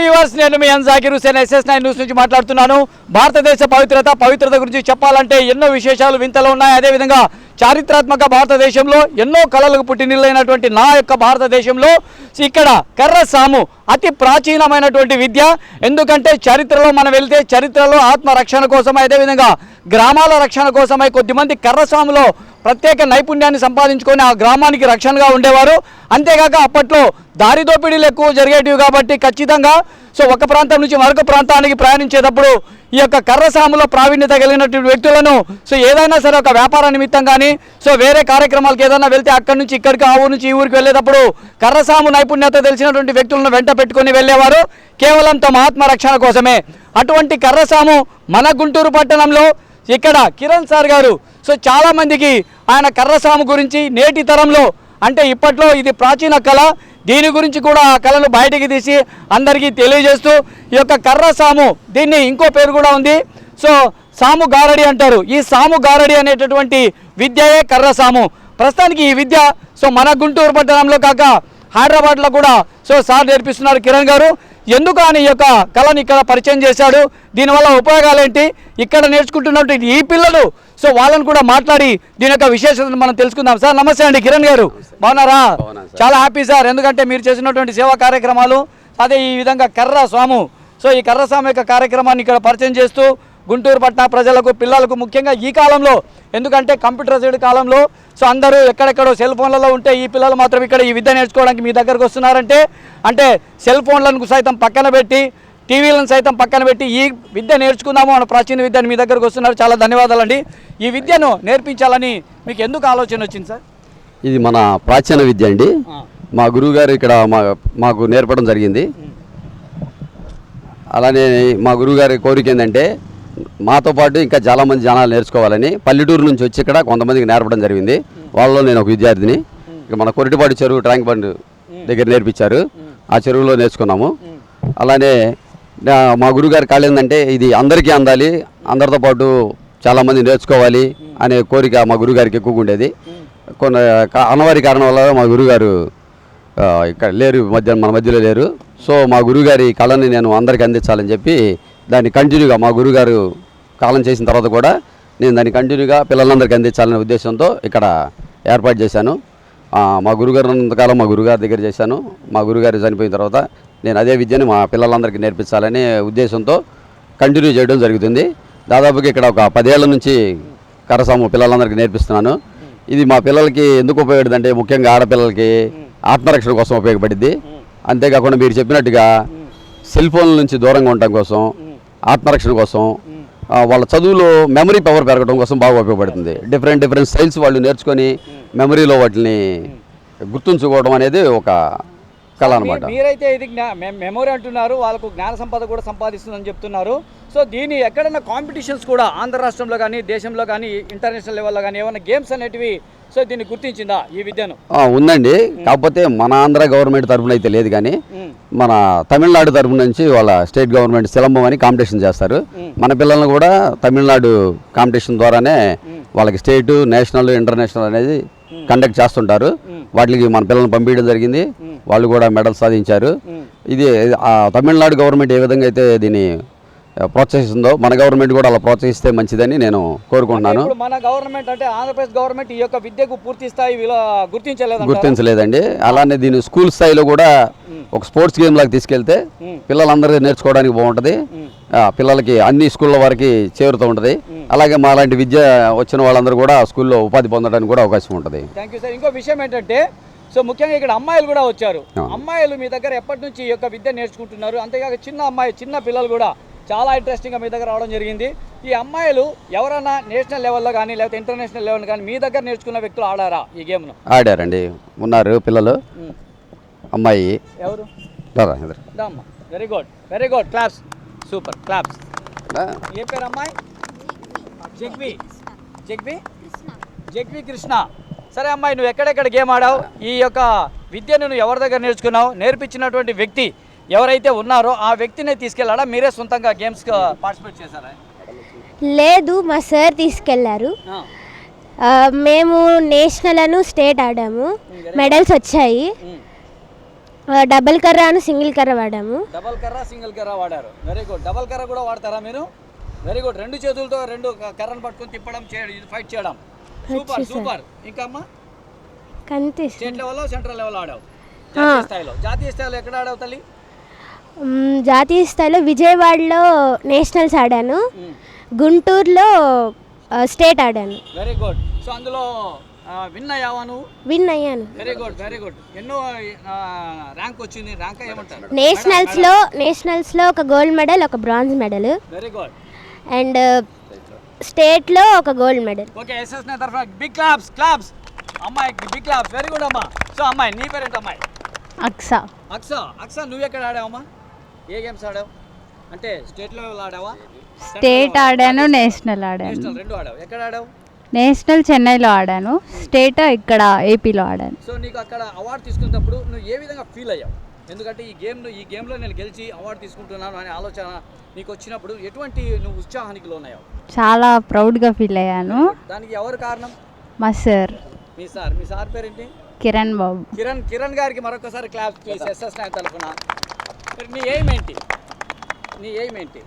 Viewers నేను మీ Anzakir Hussain SS nine news నుంచి మాట్లాడుతున్నాను. భారతదేశ పవిత్రత పవిత్రత గురించి చెప్పాలంటే ఎన్నో విశేషాలు వింతలు ఉన్నాయి. అదేవిధంగా చారిత్రాత్మక భారతదేశంలో ఎన్నో కళలకు పుట్టినిల్లైనటువంటి నా యొక్క భారతదేశంలో ఇక్కడ కర్రసాము అతి ప్రాచీనమైనటువంటి విద్య. ఎందుకంటే చరిత్రలో మనం వెళ్తే చరిత్రలో ఆత్మరక్షణ కోసమై అదేవిధంగా గ్రామాల రక్షణ కోసమై కొద్దిమంది కర్రసాములో ప్రత్యేక నైపుణ్యాన్ని సంపాదించుకొని ఆ గ్రామానికి రక్షణగా ఉండేవారు. అంతేకాక అప్పట్లో దారి దోపిడీలు ఎక్కువ జరిగేటివి కాబట్టి ఖచ్చితంగా సో ఒక ప్రాంతం నుంచి మరొక ప్రాంతానికి ప్రయాణించేటప్పుడు ఈ యొక్క కర్రసాములో ప్రావీణ్యత కలిగినటువంటి వ్యక్తులను సో ఏదైనా సరే ఒక వ్యాపార నిమిత్తం కానీ సో వేరే కార్యక్రమాలకు ఏదైనా వెళ్తే అక్కడి నుంచి ఇక్కడికి ఆ ఊరు నుంచి ఈ ఊరికి వెళ్ళేటప్పుడు కర్రసాము నైపుణ్యత తెలిసినటువంటి వ్యక్తులను వెంట పెట్టుకొని వెళ్ళేవారు. కేవలం తమ ఆత్మరక్షణ కోసమే. అటువంటి కర్రసాము మన గుంటూరు పట్టణంలో ఇక్కడ కిరణ్ సార్ గారు సో చాలామందికి ఆయన కర్రసాము గురించి నేటి తరంలో అంటే ఇప్పట్లో ఇది ప్రాచీన కళ. దీని గురించి కూడా ఆ కళను బయటికి తీసి అందరికీ తెలియజేస్తూ ఈ యొక్క కర్రసాము దీన్ని ఇంకో పేరు కూడా ఉంది. సో సాము గారడి అంటారు. ఈ సాము గారడి అనేటటువంటి విద్యయే కర్రసాము. ప్రస్తుతానికి ఈ విద్య సో మన గుంటూరు పట్టణంలో కాక హైదరాబాద్లో కూడా సో సార్ నేర్పిస్తున్నారు కిరణ్ గారు. ఎందుకు ఆయన ఈ యొక్క కళను ఇక్కడ పరిచయం చేశాడు? దీనివల్ల ఉపయోగాలు ఏంటి ఇక్కడ నేర్చుకుంటున్నటువంటి ఈ పిల్లలు సో వాళ్ళని కూడా మాట్లాడి దీని యొక్క విశేషతను మనం తెలుసుకుందాం. సార్ నమస్తే అండి. కిరణ్ గారు బాగున్నారా. చాలా హ్యాపీ సార్. ఎందుకంటే మీరు చేసినటువంటి సేవా కార్యక్రమాలు అదే ఈ విధంగా కర్ర స్వాము. సో ఈ కర్ర స్వామి యొక్క కార్యక్రమాన్ని ఇక్కడ పరిచయం చేస్తూ గుంటూరు పట్టణ ప్రజలకు పిల్లలకు ముఖ్యంగా ఈ కాలంలో ఎందుకంటే కంప్యూటరైజ్డ్ కాలంలో సో అందరూ ఎక్కడెక్కడో సెల్ ఫోన్లలో ఉంటే ఈ పిల్లలు మాత్రం ఇక్కడ ఈ విద్య నేర్చుకోవడానికి మీ దగ్గరకు వస్తున్నారంటే అంటే సెల్ ఫోన్లను సైతం పక్కన పెట్టి టీవీలను సైతం పక్కన పెట్టి ఈ విద్య నేర్చుకుందాము అన్న ప్రాచీన విద్యను మీ దగ్గరకు వస్తున్నారు. చాలా ధన్యవాదాలండి. ఈ విద్యను నేర్పించాలని మీకు ఎందుకు ఆలోచన వచ్చింది సార్? ఇది మన ప్రాచీన విద్య అండి. మా గురువు గారు ఇక్కడ మా మాకు నేర్పడం జరిగింది. అలానే మా గురువు గారి కోరిక ఏంటంటే మాతో పాటు ఇంకా చాలామంది జనాలు నేర్చుకోవాలని పల్లెటూరు నుంచి వచ్చి ఇక్కడ కొంతమందికి నేర్పడం జరిగింది. వాళ్ళలో నేను ఒక విద్యార్థిని. ఇక మన కొరటిపాడు చెరువు ట్యాంక్ బండ్ దగ్గర నేర్పించారు. ఆ చెరువులో నేర్చుకున్నాము. అలానే మా గురుగారి కాళ్ళు ఏంటంటే ఇది అందరికీ అందాలి అందరితో పాటు చాలామంది నేర్చుకోవాలి అనే కోరిక మా గురుగారికి ఎక్కువగా ఉండేది. కొన్ని కా- కారణం వల్ల మా గురువుగారు ఇక్కడ లేరు మధ్య మన మధ్యలో లేరు. సో మా గురుగారి కళని నేను అందరికీ అందించాలని చెప్పి దాన్ని కంటిన్యూగా మా గురువుగారు కాలం చేసిన తర్వాత కూడా నేను దాన్ని కంటిన్యూగా పిల్లలందరికీ అందించాలనే ఉద్దేశంతో ఇక్కడ ఏర్పాటు చేశాను. మా గురుగారు ఉన్నంతకాలం మా గురుగారి దగ్గర చేశాను. మా గురుగారు చనిపోయిన తర్వాత నేను అదే విద్యను మా పిల్లలందరికీ నేర్పించాలనే ఉద్దేశంతో కంటిన్యూ చేయడం జరుగుతుంది. దాదాపుగా ఇక్కడ ఒక పదేళ్ళ నుంచి కరసాము పిల్లలందరికీ నేర్పిస్తున్నాను. ఇది మా పిల్లలకి ఎందుకు ఉపయోగపడిందంటే ముఖ్యంగా ఆడపిల్లలకి ఆత్మరక్షణ కోసం ఉపయోగపడింది అంతేకాకుండా మీరు చెప్పినట్టుగా సెల్ ఫోన్ల నుంచి దూరంగా ఉండటం కోసం ఆత్మరక్షణ కోసం వాళ్ళ చదువులో మెమరీ పవర్ పెరగడం కోసం బాగా ఉపయోగపడుతుంది. డిఫరెంట్ డిఫరెంట్ స్టైల్స్ వాళ్ళు నేర్చుకొని మెమరీలో వాటిని గుర్తుంచుకోవడం అనేది ఒక కళ అనమాట మీరైతే ఇది మెమొరీ అంటున్నారు వాళ్ళకు జ్ఞాన సంపద కూడా సంపాదిస్తుందని చెప్తున్నారు. సో దీని ఎక్కడైనా కాంపిటీషన్స్ కూడా ఆంధ్ర రాష్ట్రంలో కానీ దేశంలో కానీ ఇంటర్నేషనల్ లెవెల్లో కానీ ఏమైనా గేమ్స్ అనేటివి సో దీన్ని గుర్తించిందా ఈ విద్యను? ఉందండి. కాకపోతే మన ఆంధ్ర గవర్నమెంట్ తరఫున అయితే లేదు కానీ. మన తమిళనాడు తరఫు నుంచి వాళ్ళ స్టేట్ గవర్నమెంట్ సిలంబం అని కాంపిటీషన్ చేస్తారు. మన పిల్లల్ని కూడా తమిళనాడు కాంపిటీషన్ ద్వారానే వాళ్ళకి స్టేట్ నేషనల్ ఇంటర్నేషనల్ అనేది కండక్ట్ చేస్తుంటారు. వాటికి మన పిల్లల్ని పంపించడం జరిగింది. వాళ్ళు కూడా మెడల్ సాధించారు. ఇది తమిళనాడు గవర్నమెంట్ ఏ విధంగా అయితే దీన్ని ప్రోత్సహిస్తుందో మన గవర్నమెంట్ కూడా అలా ప్రోత్సహిస్తే మంచిదని నేను కోరుకుంటున్నాను. మన గవర్నమెంట్ అంటే ఆంధ్రప్రదేశ్ గవర్నమెంట్ ఈ యొక్క విద్యకు పూర్తి స్థాయి గుర్తించలేదు గుర్తించలేదండి. అలానే దీన్ని స్కూల్ స్థాయిలో కూడా ఒక స్పోర్ట్స్ గేమ్ లాగా తీసుకెళ్తే పిల్లలందరూ నేర్చుకోవడానికి బాగుంటుంది. పిల్లలకి అన్ని స్కూళ్ళ వారికి చేరుతూ ఉంటుంది. అలాగే మా లాంటి విద్య వచ్చిన వాళ్ళందరూ కూడా స్కూల్లో ఉపాధి పొందడానికి కూడా అవకాశం ఉంటుంది. Thank you sir. ఇంకో విషయం ఏంటంటే సో ముఖ్యంగా ఇక్కడ అమ్మాయిలు కూడా వచ్చారు. అమ్మాయిలు మీ దగ్గర ఎప్పటి నుంచి ఈ యొక్క విద్య నేర్చుకుంటున్నారు? అంతేకాక చిన్న అమ్మాయి చిన్న పిల్లలు కూడా చాలా ఇంట్రెస్టింగ్గా మీ దగ్గర రావడం జరిగింది. ఈ అమ్మాయిలు ఎవరైనా నేషనల్ లెవెల్లో కానీ లేకపోతే ఇంటర్నేషనల్ లెవెల్ కానీ మీ దగ్గర నేర్చుకున్న వ్యక్తులు ఆడారా ఈ గేమ్ను? ఆడారండి. ఉన్నారు పిల్లలు. అమ్మాయి. ఎవరు? Very good very good claps super claps. ఏ పేరు అమ్మాయి? జగ్వి జగ్వి జగ్వి కృష్ణ. సరే అమ్మాయి నువ్వు ఎక్కడెక్కడ గేమ్ ఆడావు? ఈ యొక్క విద్యను నువ్వు ఎవరి దగ్గర నేర్చుకున్నావు? నేర్పించినటువంటి వ్యక్తి ఎవరైతే ఉన్నారో ఆ వ్యక్తిని తీసుకెళ్ళాడా మీరే సొంతంగా గేమ్స్ పార్టిసిపేట్ చేశారా? లేదు మా సార్ తీసుకెళ్ళారు. మేము నేషనల్ అను స్టేట్ ఆడాము. మెడల్స్ వచ్చాయి. డబల్ కర్ర సింగిల్ కర్ర వాడాము. డబల్ కర్ర సింగిల్ కర్ర వాడారు. వెరీ గుడ్ డబల్ కర్ర కూడా వాడతారా మీరు? వెరీ గుడ్ రెండు చేతులతో రెండు కర్రను పట్టుకొని తిప్పడం చేయడం ఇది ఫైట్ చేయడం. Super super. ఇంకా అమ్మా కంతే స్టేట్ లెవెల్లో సెంట్రల్ లెవెల్ ఆడావు? జాతీయ స్థాయిలో. జాతీయ స్థాయిలో ఎక్కడ ఆడావు తల్లి? జాతీయ స్థాయిలో విజయవాడలో నేషనల్స్ ఆడాను. గుంటూరులో స్టేట్ ఆడాను. వెరీ గుడ్ సో అందులో విన్ అయ్యావా నువ్వు? విన్ అయ్యాను. వెరీ గుడ్ వెరీ గుడ్ ఎన్నో ర్యాంక్ వచ్చింది. ర్యాంక్ ఏమంటారు? నేషనల్స్లో నేషనల్స్లో ఒక గోల్డ్ మెడల్ ఒక bronze medal. Very good and స్టేట్లో ఒక గోల్డ్ మెడల్. ఓకే ఎస్ఎస్ నా తరఫున బిగ్ క్లాప్స్ క్లాప్స్. అమ్మాయి బిగ్ క్లాప్స్ వెరీ గుడ్ అమ్మా. సో అమ్మాయి నీ పేరేంటి అమ్మాయి? అక్సా. అక్సా అక్సా నువ్వు ఎక్కడ ఆడావమ్మా ఏ గేమ్స్ ఆడావు? అంటే స్టేట్ లెవెల్ ఆడావా? స్టేట్ ఆడాను నేషనల్ ఆడాను. నేషనల్ రెండు ఆడావు. ఎక్కడ ఆడావు? నేషనల్ చెన్నైలో ఆడాను. స్టేట్ ఇక్కడ ఏపీలో ఆడాను. సో నీకు అక్కడ అవార్డు తీసుకున్నప్పుడు నువ్వు ఏ విధంగా ఫీల్ అయ్యావు? ఎందుకంటే ఈ గేమ్ను ఈ గేమ్లో నేను గెలిచి అవార్డు తీసుకుంటున్నాను అనే ఆలోచన నీకు వచ్చినప్పుడు ఎటువంటి నువ్వు ఉత్సాహానికి లోనయ్యావు? చాలా ప్రౌడ్గా ఫీల్ అయ్యాను. దానికి ఎవరు కారణం? మా సార్ మీ సార్ మీ సార్ పేరేంటి? కిరణ్ బాబు. కిరణ్ కిరణ్ గారికి మరొకసారి క్లాస్ ప్లీజ్ ఎస్ఎస్ నాయన్ తరఫున. మరి నీ ఎయిమ్ ఏంటి? నీ ఎయిమ్ ఏంటి?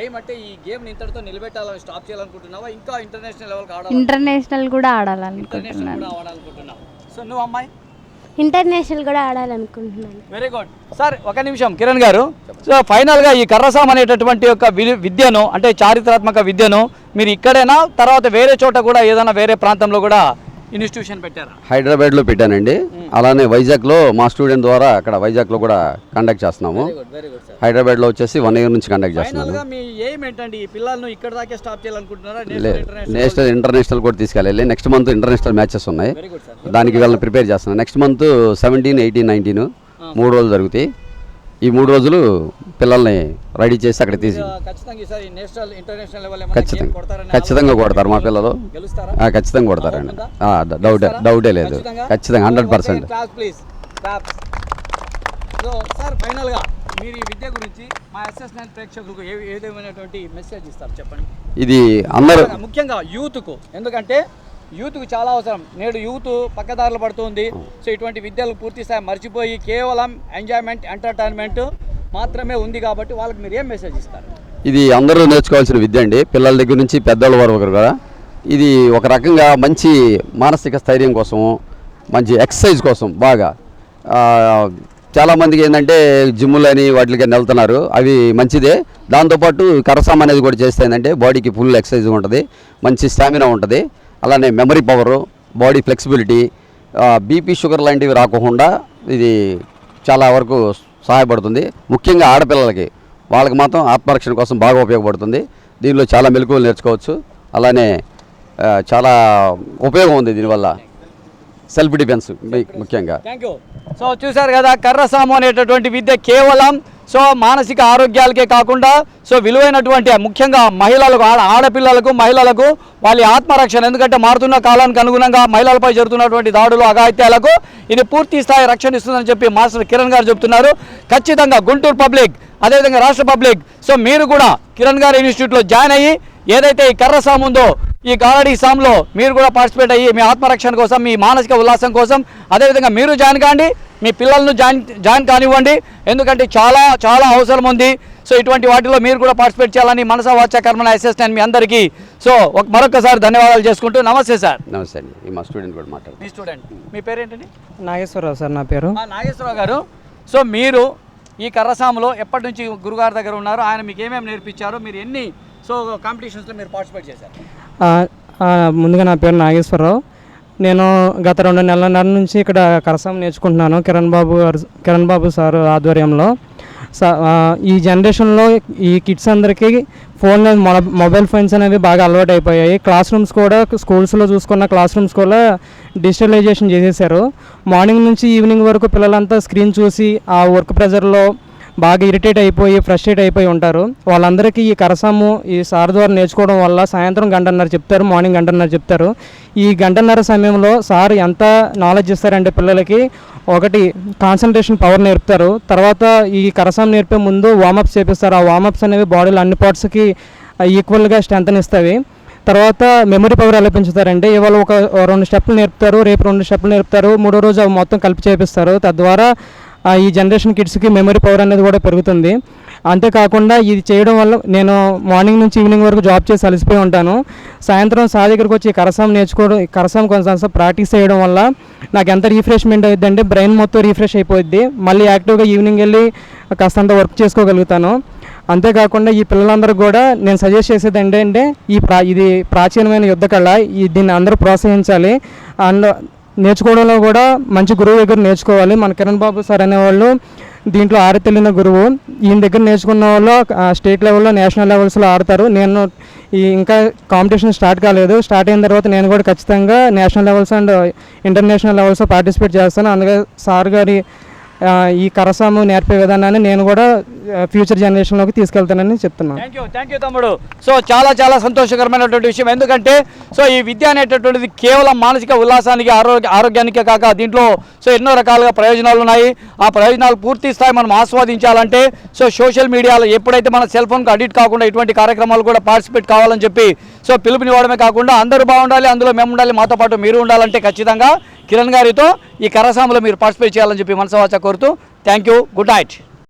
ఎయిమ్ అంటే ఈ గేమ్ని ఇంతటితో నిలబెట్టాలని స్టాప్ చేయాలనుకుంటున్నావా? ఇంకా ఇంటర్నేషనల్ లెవెల్కి ఆడాలి ఇంటర్నేషనల్ కూడా ఇంటర్నేషనల్ ఆడాలనుకుంటున్నాను కూడా ఆడాలనుకుంటున్నావు. సో నువ్వు అమ్మాయి? ఇంటర్నేషనల్ కూడా ఆడాలనుకుంటున్నాను. వెరీ గుడ్ సార్ ఒక నిమిషం. కిరణ్ గారు సో ఫైనల్గా ఈ కర్రసాం అనేటటువంటి యొక్క విద్యను అంటే చారిత్రాత్మక విద్యను మీరు ఇక్కడేనా తర్వాత వేరే చోట కూడా ఏదైనా వేరే ప్రాంతంలో కూడా ఇన్స్టిట్యూషన్ పెట్టారా? హైదరాబాద్లో పెట్టానండి. అలానే వైజాగ్లో మా స్టూడెంట్ ద్వారా అక్కడ వైజాగ్లో కూడా కండక్ట్ చేస్తున్నాము. హైదరాబాద్లో వచ్చేసి వన్ ఇయర్ నుంచి కండక్ట్ చేస్తున్నాము. ఫైనల్గా మీ ఎయిమ్ ఏంటండి? ఈ పిల్లలను ఇక్కడ దాకే స్టాప్ చేయాలనుకుంటున్నారా? లే నేషనల్ ఇంటర్నేషనల్ నేషనల్ ఇంటర్నేషనల్ కూడా తీసుకెళ్ళాలి. నెక్స్ట్ మంత్ ఇంటర్నేషనల్ మ్యాచెస్ ఉన్నాయి. దానికి వీళ్ళని ప్రిపేర్ చేస్తున్నాను. Next month seventeen eighteen nineteen మూడు రోజులు జరుగుతాయి. ఈ మూడు రోజులు పిల్లల్ని రెడీ చేసి అక్కడ తీసి ఖచ్చితంగా ఈసారి నేషనల్ ఇంటర్నేషనల్ లెవెల్ ఖచ్చితంగా. కొడతారు మా పిల్లలు. ఖచ్చితంగా కొడతారండి డౌటే డౌటే లేదు. ఖచ్చితంగా? హండ్రెడ్ పర్సెంట్ సార్ ఫైనల్గా మీరు ఈ విద్య గురించి మా ఎస్ఎస్ నైన్ ప్రేక్షకులకు ఏ ఏ విధమైనటువంటి మెసేజ్ ఇస్తారు? చెప్పండి. ఇది అందరూ ముఖ్యంగా యూత్కు ఎందుకంటే యూత్కు చాలా అవసరం. నేడు యూత్ పక్కదారులు పడుతుంది. సో ఇటువంటి విద్యలు పూర్తి స్థాయి మర్చిపోయి కేవలం ఎంజాయ్మెంట్ ఎంటర్టైన్మెంట్ మాత్రమే ఉంది కాబట్టి వాళ్ళకి మీరు ఏం మెసేజ్ ఇస్తారు? ఇది అందరూ నేర్చుకోవాల్సిన విద్య అండి. పిల్లల దగ్గర నుంచి పెద్దవాళ్ళ వరకు కూడా ఇది ఒక రకంగా మంచి మానసిక స్థైర్యం కోసం మంచి ఎక్సర్సైజ్ కోసం బాగా. చాలామందికి ఏంటంటే జిమ్లని వాటికి వెళ్తున్నారు. అవి మంచిదే. దాంతోపాటు కరసాం అనేది కూడా చేస్తే ఏంటంటే బాడీకి ఫుల్ ఎక్సర్సైజ్ ఉంటుంది. మంచి స్టామినా ఉంటుంది. అలానే memory power body flexibility BP sugar లాంటివి రాకుండా ఇది చాలా వరకు సహాయపడుతుంది. ముఖ్యంగా ఆడపిల్లలకి. వాళ్ళకి మాత్రం ఆత్మరక్షణ కోసం బాగా ఉపయోగపడుతుంది. దీనిలో చాలా మెలకువలు నేర్చుకోవచ్చు. అలానే చాలా ఉపయోగం ఉంది దీనివల్ల. సెల్ఫ్ డిఫెన్స్ ముఖ్యంగా. సో చూశారు కదా కర్రసాము అనేటటువంటి విద్య కేవలం సో మానసిక ఆరోగ్యాలకే కాకుండా సో విలువైనటువంటి ముఖ్యంగా మహిళలకు ఆడ ఆడపిల్లలకు మహిళలకు వాళ్ళ ఆత్మరక్షణ ఎందుకంటే మారుతున్న కాలానికి అనుగుణంగా మహిళలపై జరుగుతున్నటువంటి దాడులు అఘాయిత్యాలకు ఇది పూర్తి స్థాయి రక్షణ ఇస్తుందని చెప్పి మాస్టర్ కిరణ్ గారు చెప్తున్నారు. ఖచ్చితంగా గుంటూరు పబ్లిక్ అదేవిధంగా రాష్ట్ర పబ్లిక్ సో మీరు కూడా కిరణ్ గారి ఇన్స్టిట్యూట్లో జాయిన్ అయ్యి ఏదైతే ఈ కర్ర సాము ఉందో ఈ గారడీ సామ్లో మీరు కూడా పార్టిసిపేట్ అయ్యి మీ ఆత్మరక్షణ కోసం మీ మానసిక ఉల్లాసం కోసం అదేవిధంగా మీరు జాయిన్ కాండి మీ పిల్లలను జాయిన్ జాయిన్ కానివ్వండి. ఎందుకంటే చాలా చాలా అవసరం ఉంది. సో ఇటువంటి వాటిలో మీరు కూడా పార్టిసిపేట్ చేయాలని మనసా వాచ కర్మల అసిస్టెంట్ మీ అందరికీ. సో ఒక మరొకసారి ధన్యవాదాలు చేసుకుంటూ నమస్తే సార్. నమస్తే అండి. ఈ మా స్టూడెంట్ కూడా మాట్లాడు మీ స్టూడెంట్ మీ పేరేంటండి? నాగేశ్వరరావు సార్ నా పేరు. ఆ, నాగేశ్వరరావు గారు. సో మీరు ఈ కర్రసాములో ఎప్పటి నుంచి గురుగారి దగ్గర ఉన్నారు? ఆయన మీకు ఏమేమి నేర్పించారు? మీరు ఎన్ని సో కాంపిటీషన్స్లో మీరు పార్టిసిపేట్ చేశారు. ముందుగా నా పేరు నాగేశ్వరరావు. నేను గత రెండు నెలల నుంచి ఇక్కడ కరసం నేర్చుకుంటున్నాను కిరణ్ బాబు గారు కిరణ్ బాబు సార్ ఆధ్వర్యంలో. స- ఈ జనరేషన్లో ఈ కిడ్స్ అందరికీ ఫోన్ మొబైల్ ఫోన్స్ అనేవి బాగా అలవాటు అయిపోయాయి క్లాస్ రూమ్స్ కూడా స్కూల్స్లో చూసుకున్న క్లాస్ రూమ్స్ కూడా డిజిటలైజేషన్ చేసేసారు మార్నింగ్ నుంచి ఈవినింగ్ వరకు పిల్లలంతా స్క్రీన్ చూసి ఆ వర్క్ ప్రెజర్లో బాగా ఇరిటేట్ అయిపోయి ఫ్రస్ట్రేట్ అయిపోయి ఉంటారు. వాళ్ళందరికీ ఈ కరసము ఈ సార్ ద్వారా నేర్చుకోవడం వల్ల సాయంత్రం గంటన్నర చెప్తారు మార్నింగ్ గంటన్నర చెప్తారు. ఈ గంటన్నర సమయంలో సార్ ఎంత నాలెడ్జ్ ఇస్తారంటే పిల్లలకి ఒకటి కాన్సన్ట్రేషన్ పవర్ నేర్పుతారు. తర్వాత ఈ కరసాం నేర్పే ముందు వార్మప్స్ చేపిస్తారు. ఆ వార్మప్స్ అనేవి బాడీలో అన్ని పార్ట్స్కి ఈక్వల్గా స్ట్రెంత్ ఇస్తాయి తర్వాత మెమరీ పవర్ ఎలా పెంచుతారంటే ఇవాళ ఒక రెండు స్టెప్లు నేర్పుతారు రేపు రెండు స్టెప్లు నేర్పుతారు మూడో రోజు అవి మొత్తం కలిపి చేపిస్తారు. తద్వారా ఈ జనరేషన్ కిడ్స్కి మెమరీ పవర్ అనేది కూడా పెరుగుతుంది. అంతేకాకుండా ఇది చేయడం వల్ల నేను మార్నింగ్ నుంచి ఈవినింగ్ వరకు జాబ్ చేసి అలసిపోయి ఉంటాను. సాయంత్రం సా దగ్గరికి వచ్చి కరసం నేర్చుకోవడం ఈ కొంచెం ప్రాక్టీస్ చేయడం వల్ల నాకు ఎంత రీఫ్రెష్మెంట్ అవుతుంది అంటే బ్రెయిన్ మొత్తం రీఫ్రెష్ అయిపోద్ది మళ్ళీ యాక్టివ్గా ఈవినింగ్ వెళ్ళి కాస్తంత వర్క్ చేసుకోగలుగుతాను. అంతేకాకుండా ఈ పిల్లలందరూ కూడా నేను సజెస్ట్ చేసేది ఏంటంటే ఈ ప్రా ఇది ప్రాచీనమైన యుద్ధ కళ ఈ దీన్ని అందరూ ప్రోత్సహించాలి. అండ్ నేర్చుకోవడంలో కూడా మంచి గురువు దగ్గర నేర్చుకోవాలి. మన కిరణ్ బాబు సార్ అనేవాళ్ళు దీంట్లో ఆరితెలిన గురువు. ఈయన దగ్గర నేర్చుకున్న వాళ్ళు స్టేట్ లెవెల్లో నేషనల్ లెవెల్స్లో ఆడతారు. నేను ఈ ఇంకా కాంపిటీషన్ స్టార్ట్ కాలేదు. స్టార్ట్ అయిన తర్వాత నేను కూడా ఖచ్చితంగా నేషనల్ లెవెల్స్ అండ్ ఇంటర్నేషనల్ లెవెల్స్లో పార్టిసిపేట్ చేస్తాను. అందుకే సార్ గారి ఈ కరసాము నేర్పే విధానాన్ని నేను కూడా ఫ్యూచర్ జనరేషన్లోకి తీసుకెళ్తానని చెప్తున్నాను. థ్యాంక్ యూ థ్యాంక్ యూ తమ్ముడు. సో చాలా చాలా సంతోషకరమైనటువంటి విషయం. ఎందుకంటే సో ఈ విద్య అనేటటువంటిది కేవలం మానసిక ఉల్లాసానికి ఆరోగ్య ఆరోగ్యానికే కాక దీంట్లో సో ఎన్నో రకాలుగా ప్రయోజనాలు ఉన్నాయి. ఆ ప్రయోజనాలు పూర్తి స్థాయి మనం ఆస్వాదించాలంటే సో సోషల్ మీడియాలో ఎప్పుడైతే మన సెల్ ఫోన్కి అడిక్ట్ కాకుండా ఇటువంటి కార్యక్రమాలు కూడా పార్టిసిపేట్ కావాలని చెప్పి సో పిలుపునివ్వడమే కాకుండా అందరూ బాగుండాలి అందులో మేము ఉండాలి మాతో పాటు మీరు ఉండాలంటే ఖచ్చితంగా కిరణ్ గారితో ఈ కరసాములో మీరు పార్టిసిపేట్ చేయాలని చెప్పి మనసవాచ కోరుతూ థ్యాంక్ యూ గుడ్ నైట్.